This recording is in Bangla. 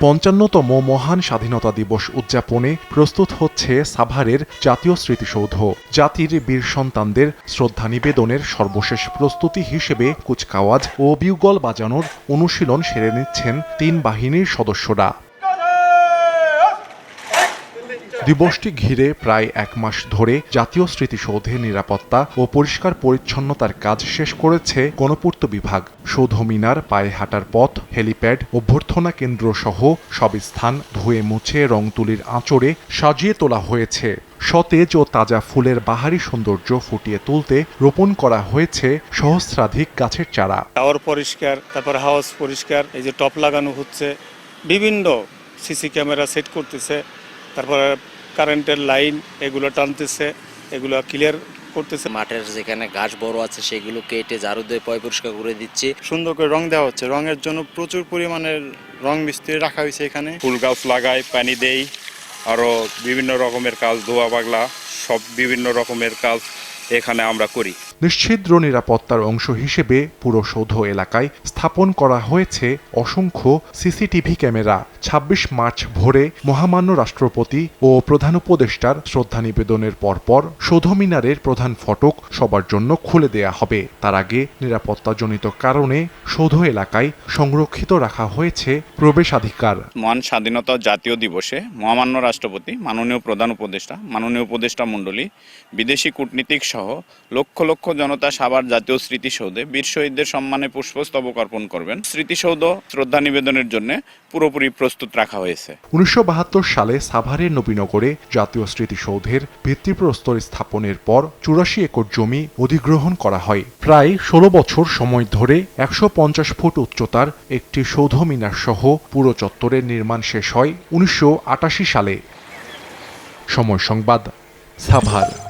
পঞ্চান্নতম মহান স্বাধীনতা দিবস উদযাপনে প্রস্তুত হচ্ছে সাভারের জাতীয় স্মৃতিসৌধ। জাতির বীর সন্তানদের শ্রদ্ধা নিবেদনের সর্বশেষ প্রস্তুতি হিসেবে কুচকাওয়াজ ও বিউগল বাজানোর অনুশীলন সেরে নিচ্ছেন তিন বাহিনীর সদস্যরা। দিবসটি ঘিরে প্রায় এক মাস ধরে জাতীয় স্মৃতিসৌধের নিরাপত্তা ও পরিষ্কার পরিচ্ছন্নতার কাজ শেষ করেছে গণপূর্ত বিভাগ। সৌধ মিনার পায়ে হাঁটার পথ, হেলিপ্যাড, অভ্যর্থনা কেন্দ্র সহ সব স্থান ধুয়ে মুছে রং তুলির আঁচড়ে সাজিয়ে তোলা হয়েছে। সতেজ ও তাজা ফুলের বাহারি সৌন্দর্য ফুটিয়ে তুলতে রোপণ করা হয়েছে সহস্রাধিক গাছের চারা। টাওয়ার পরিষ্কার, তারপর হাউস পরিষ্কার, এই যে টপ লাগানো হচ্ছে। বিভিন্ন সিসি ক্যামেরা সেট করতেছে। তারপরে কারেন্টের লাইন এগুলো টানতেছে এগুলো ক্লিয়ার করতেছে। মাঠের যেখানে ঘাস বড় আছে সেগুলো কেটে ঝাড়ু দিয়ে পয় পরিষ্কার করে দিচ্ছে। সুন্দর করে রং দেওয়া হচ্ছে। রঙের জন্য প্রচুর পরিমাণের রং মিস্ত্রি রাখা হয়েছে এখানে। ফুল গাছ লাগাই পানি দেই আরও বিভিন্ন রকমের কাজ ধোয়া পাগলা সব বিভিন্ন রকমের কাজ এখানে আমরা করি। নিশ্ছিদ্র নিরাপত্তার অংশ হিসেবে পুরো সৌধ এলাকায় স্থাপন করা হয়েছে অসংখ্য সিসিটিভি ক্যামেরা। ২৬ মার্চ ভোরে মহামান্য রাষ্ট্রপতি ও প্রধান উপদেষ্টার শ্রদ্ধা নিবেদনের পরপর সৌধ মিনারের প্রধান ফটক সবার জন্য খুলে দেয়া হবে। তার আগে নিরাপত্তাজনিত কারণে সৌধ এলাকায় সংরক্ষিত রাখা হয়েছে প্রবেশাধিকার। মহান স্বাধীনতা জাতীয় দিবসে মহামান্য রাষ্ট্রপতি, মাননীয় প্রধান উপদেষ্টা, মাননীয় উপদেষ্টা মণ্ডলী, বিদেশি কূটনীতিক সহ লক্ষ লক্ষ জনতা সাভার জাতীয় স্মৃতিসৌধে বীর শহীদদের সম্মানে পুষ্পস্তবক অর্পণ করবেন। স্মৃতিসৌধ শ্রদ্ধা নিবেদনের জন্য পুরোপুরি প্রস্তুত। রাখা হয়েছে। উনিশশো বাহাত্তর সালে সাভারের নবীনগরে জাতীয় স্মৃতিসৌধের ভিত্তিপ্রস্তর স্থাপনের পর চুরাশি একর জমি অধিগ্রহণ করা হয়। প্রায় ষোলো বছর সময় ধরে একশো পঞ্চাশ ফুট উচ্চতার একটি সৌধ মিনার সহ পুরো চত্বরের নির্মাণ শেষ হয় উনিশশো আটাশি সালে। সময় সংবাদ, সাভার।